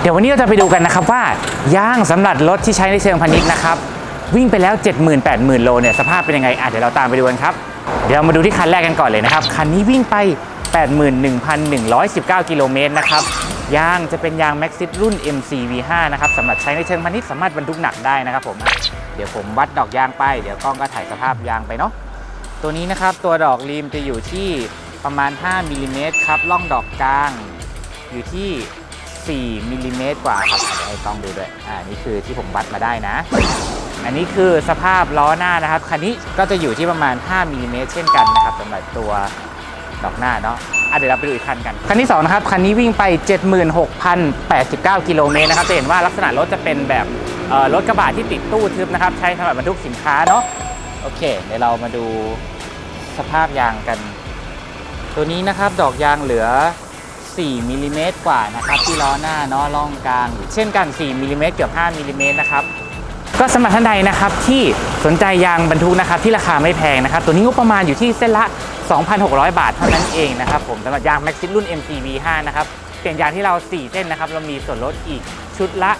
เดี๋ยววันนี้เราจะไปดูกันนะครับว่า ยางสำหรับรถที่ใช้ในเชิงพาณิชย์นะครับ วิ่งไปแล้ว 70,000 80,000โลเนี่ยสภาพเป็นยังไงอะเดี๋ยวเราตามไปดูกันครับ เดี๋ยวมาดูที่คันแรกกันก่อนเลยนะครับ คันนี้วิ่งไป 81,119 กิโลเมตรนะครับยางจะเป็นยาง Maxxis รุ่น MC V5 นะครับสำหรับใช้ในเชิงพาณิชย์สามารถบรรทุกหนักได้นะครับผมเดี๋ยวผมวัดดอกยางไป เดี๋ยวกล้องก็ถ่ายสภาพยางไปเนาะตัวนี้นะครับตัวดอกรีมจะอยู่ที่ประมาณ 5มิลลิเมตรครับล่องดอกกลางอยู่ที่ 4มิลลิเมตรกว่าครับเดี๋ยวให้กล้องดูด้วย อ่า นี่คือที่ผมวัดมาได้นะ อันนี้คือสภาพล้อหน้านะครับ คันนี้ก็จะอยู่ที่ประมาณ 5มิลลิเมตรเช่นกันนะครับสำหรับตัวดอกหน้าเนาะอะเดี๋ยวเราไปดูอีกคันกัน คันที่สองนะครับ คันนี้วิ่งไป 76,089 กิโลเมตรนะครับ จะเห็นว่าลักษณะรถจะเป็นแบบรถกระบะที่ติดตู้ทึบนะครับ ใช้สำหรับบรรทุกสินค้าเนาะ โอเค เดี๋ยวเรามาดูสภาพยางกัน ตัวนี้นะครับ ดอกยางเหลือ 4มิลลิเมตรกว่านะครับที่ล้อหน้าเนาะล่องกลาง เช่นกัน 4มิลลิเมตรเกือบ 5มิลลิเมตรนะครับก็สำหรับท่านใดนะครับที่สนใจยางบรรทุกนะครับที่ราคาไม่แพงนะครับตัวนี้งบประมาณอยู่ที่เส้นละ 2,600 บาทเท่านั้นเองนะครับผมสำหรับยาง Maxxis รุ่น MCV5 นะครับเปลี่ยนยางที่เรา 4 เส้นนะครับเรามีส่วนลดอีกชุดละ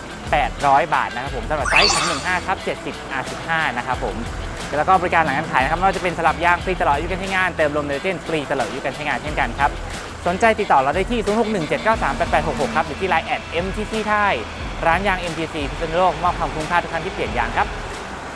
800 บาทนะครับผมสำหรับไซส์215ครับ70 R15 นะครับผมแล้วก็บริการหลังการขายนะครับไม่ว่าจะเป็นสลับยางฟรีตลอดอายุการใช้งานเติมลมเดอร์เจนฟรีตลอดอายุการใช้งานเช่นกันครับ สนใจติดต่อเราได้ที่ 0617938866 ครับหรือที่ไลน์แอด MTC ไทยร้านยาง MTC พิษณุโลกมอบความคุ้มค่าทุกครั้งที่เปลี่ยนยางครับ